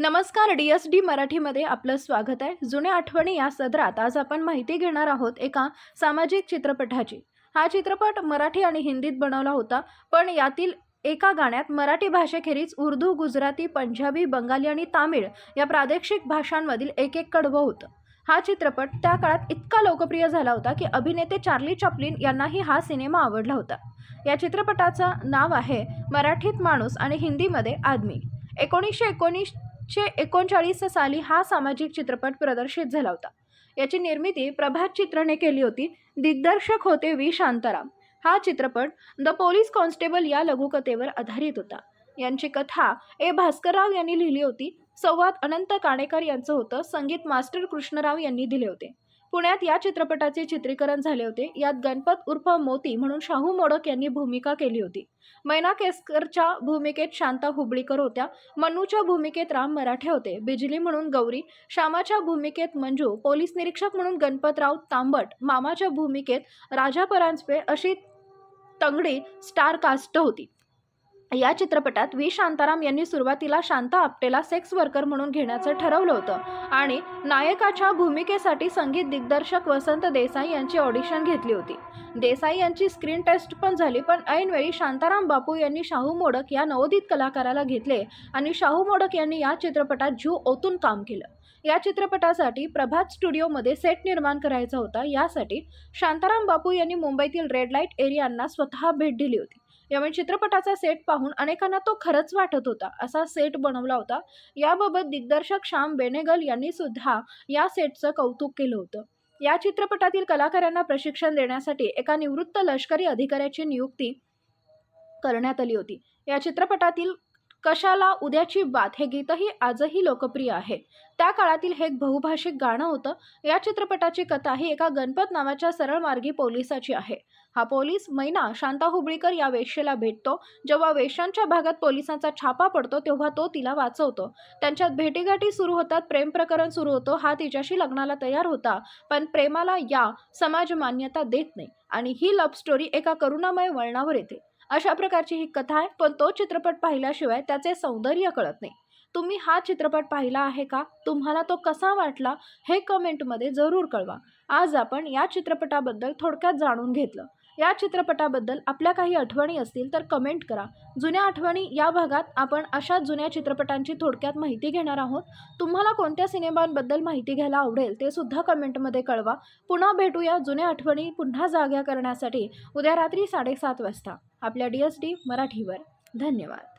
नमस्कार D S D मराठीमध्ये आपलं स्वागत आहे. जुन्या आठवणी या सदरात आज आपण माहिती घेणार आहोत एका सामाजिक चित्रपटाची. हा चित्रपट मराठी आणि हिंदीत बनवला होता पण यातील एका गाण्यात मराठी भाषेखेरीज उर्दू गुजराती पंजाबी बंगाली आणि तामिळ या प्रादेशिक भाषांमधील एक एक कडवं होतं. हा चित्रपट त्या काळात इतका लोकप्रिय झाला होता की अभिनेते चार्ली चपलिन यांनाही हा सिनेमा आवडला होता. या चित्रपटाचं नाव आहे मराठीत माणूस आणि हिंदीमध्ये आदमी. एकोणीसशे एकोणीस एकोणीसशे एकोणचाळीस साली हा सामाजिक चित्रपट प्रदर्शित झाला होता. याची निर्मिती प्रभात चित्रने केली होती. दिग्दर्शक होते व्ही. शांताराम. हा चित्रपट द पोलीस कॉन्स्टेबल या लघुकथेवर आधारित होता. यांची कथा ए. भास्करराव यांनी लिहिली होती. संवाद अनंत काणेकर यांचं होतं. संगीत मास्टर कृष्णराव यांनी दिले होते. पुण्यात या चित्रपटाचे चित्रीकरण झाले होते. यात गणपत उर्फ मोती म्हणून शाहू मोडक यांनी भूमिका केली होती. मैना केसकरच्या भूमिकेत शांता हुबळीकर होत्या. मन्नूच्या भूमिकेत राम मराठे होते. बिजली म्हणून गौरी श्यामाच्या भूमिकेत मंजू पोलीस निरीक्षक म्हणून गणपतराव तांबट मामाच्या भूमिकेत राजा परांजपे अशी तंगडी स्टार कास्ट होती. या चित्रपटात व्ही. शांताराम यांनी सुरुवातीला शांता आपटेला सेक्स वर्कर म्हणून घेण्याचं ठरवलं होतं आणि नायकाच्या भूमिकेसाठी संगीत दिग्दर्शक वसंत देसाई यांची ऑडिशन घेतली होती. देसाई यांची स्क्रीन टेस्ट पण झाली पण ऐनवेळी शांताराम बापू यांनी शाहू मोडक या नवोदित कलाकाराला घेतले आणि शाहू मोडक यांनी या चित्रपटात जीव ओतून काम केलं. या चित्रपटासाठी प्रभात स्टुडिओमध्ये सेट निर्माण करायचा होता यासाठी शांताराम बापू यांनी मुंबईतील रेड लाइट एरियांना स्वतः भेट दिली होती. यामुळे चित्रपटाचा सेट पाहून अनेकांना तो खरंच वाटत होता असा सेट बनवला होता. याबाबत दिग्दर्शक श्याम बेनेगल यांनी सुद्धा या सेटचं कौतुक केलं होतं. या चित्रपटातील कलाकारांना प्रशिक्षण देण्यासाठी एका निवृत्त लष्करी अधिकाऱ्याची नियुक्ती करण्यात आली होती. या चित्रपटातील कशाला उद्याची बात हे गीतही आजही लोकप्रिय आहे. त्या काळातील हे एक बहुभाषिक गाणं होतं. या चित्रपटाची कथा ही एका गणपत नावाच्या सरळ मार्गी पोलिसाची आहे. हा पोलीस मैना शांता हुबळीकर या वेश्येला भेटतो. जेव्हा वेश्यांच्या भागात पोलिसांचा छापा पडतो तेव्हा तो तिला वाचवतो. त्यांच्यात भेटीगाठी सुरू होतात प्रेम प्रकरण सुरू होतो. हा तिच्याशी लग्नाला तयार होता पण प्रेमाला या समाज मान्यता देत नाही. आणि ही लव्ह स्टोरी एका करुणामय वळणावर येते. अशा प्रकारची ही कथा आहे पण तो चित्रपट पाहिल्याशिवाय त्याचे सौंदर्य कळत नाही. तुम्ही हा चित्रपट पाहिला आहे का? तुम्हाला तो कसा वाटला? हे कमेंटमध्ये जरूर कळवा. आज आपण या चित्रपटाबद्दल थोडक्यात जाणून घेतलं. या चित्रपटाबद्दल आपल्या काही आठवणी असतील तर कमेंट करा. जुन्या आठवणी या भागात आपण अशा जुन्या चित्रपटांची थोडक्यात माहिती घेणार आहोत. तुम्हाला कोणत्या सिनेमांबद्दल माहिती घ्यायला आवडेल ते सुद्धा कमेंटमध्ये कळवा. पुन्हा भेटूया जुन्या आठवणी पुन्हा जाग्या करण्यासाठी. उद्या रात्री साडेसात वाजता. आपल्या डी एस डी मराठीवर. धन्यवाद.